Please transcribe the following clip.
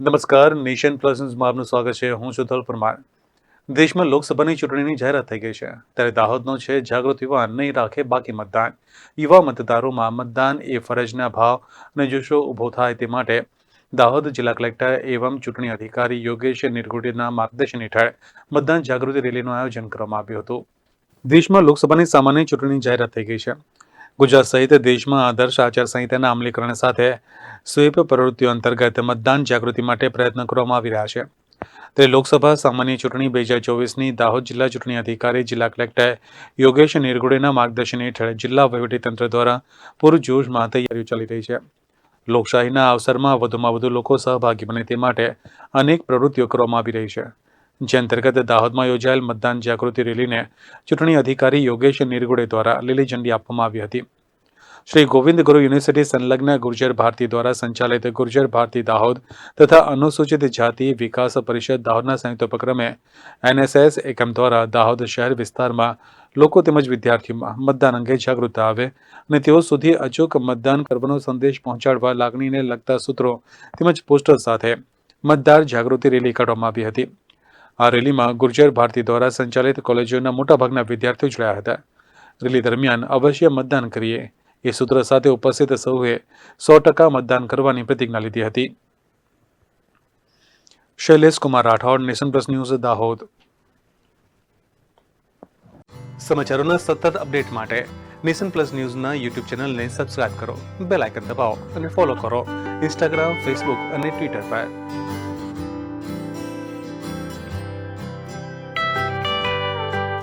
નમસ્કાર, nation plus ન્યૂઝમાં આપનું સ્વાગત છે. હું છું ધલ પરમાર. દેશમાં લોકસભાની ચૂંટણીની જાહેરાત થઈ ગઈ છે. ત્યારે દાહોદનો છે, જાગૃત યુવા નહીં રાખે બાકી મતદાન. યુવા મતદારોમાં મતદાન એ ફરજના ભાવ અને જુસ્સો ઊભો થાય તે માટે દાહોદ જિલ્લા કલેક્ટર એવમ ચૂંટણી અધિકારી યોગેશ નિરગુડીના માર્ગદર્શન હેઠળ મતદાન જાગૃતિ રેલીનું આયોજન કરવામાં આવ્યું હતું. દેશમાં લોકસભાની સામાન્ય ચૂંટણીની જાહેરાત થઈ ગઈ છે. ગુજરાત સહિત દેશમાં આદર્શ આચારસંહિતાના અમલીકરણ સાથે સ્વીપ પ્રવૃત્તિઓ અંતર્ગત મતદાન જાગૃતિ માટે પ્રયત્ન કરવામાં આવી રહ્યા છે. તે લોકસભા સામાન્ય ચૂંટણી બે હજાર ચોવીસની દાહોદ જિલ્લા ચૂંટણી અધિકારી, જિલ્લા કલેક્ટર યોગેશ નિરગુડેના માર્ગદર્શન હેઠળ જિલ્લા વહીવટીતંત્ર દ્વારા પૂરજોશમાં તૈયારીઓ ચાલી રહી છે. લોકશાહીના અવસરમાં વધુમાં વધુ લોકો સહભાગી બને તે માટે અનેક પ્રવૃત્તિઓ કરવામાં આવી રહી છે. જે અંતર્ગત દાહોદમાં યોજાયેલ મતદાન જાગૃતિ રેલીને ચૂંટણી અધિકારી યોગેશ નિરગુડે દ્વારા લીલી ઝંડી આપવામાં આવી હતી. શ્રી ગોવિંદ ગુરુ યુનિવર્સિટી સંલગ્ન ગુર્જર ભારતી દ્વારા સંચાલિત ગુર્જર ભારતી દાહોદ તથા અનુસૂચિત જાતિ વિકાસ પરિષદ દાહોદના સંયુક્ત ઉપક્રમે એનએસએસ એકમ દ્વારા દાહોદ શહેર વિસ્તારમાં લોકો તેમજ વિદ્યાર્થીઓમાં મતદાન અંગે જાગૃતતા આવે અને તેઓ સુધી અચૂક મતદાન કરવાનો સંદેશ પહોંચાડવા લાગણીને લગતા સૂત્રો તેમજ પોસ્ટર સાથે મતદાર જાગૃતિ રેલી કાઢવામાં આવી હતી. આ રેલીમાં ગુર્જર ભારતી દ્વારા સંચાલિત કોલેજોના મોટાભાગના વિદ્યાર્થીઓ જોડાયા હતા. રેલી દરમિયાન અવશ્ય મતદાન કરીએ. એ સૂત્ર સાથે ઉપસ્થિત સૌએ સો ટકા મતદાન કરવાની પ્રતિજ્ઞા લીધી હતી. Shailesh Kumar Rathod, nation plus news, Dahod. સમાચારોના સતત અપડેટ માટે નેશન પ્લસ ન્યૂઝના યુટ્યુબ ચેનલને સબસ્ક્રાઇબ કરો, બેલ આઇકન દબાવો અને ફોલો કરો. ઇન્સ્ટાગ્રામ, ફેસબુક અને ટ્વિટર પર.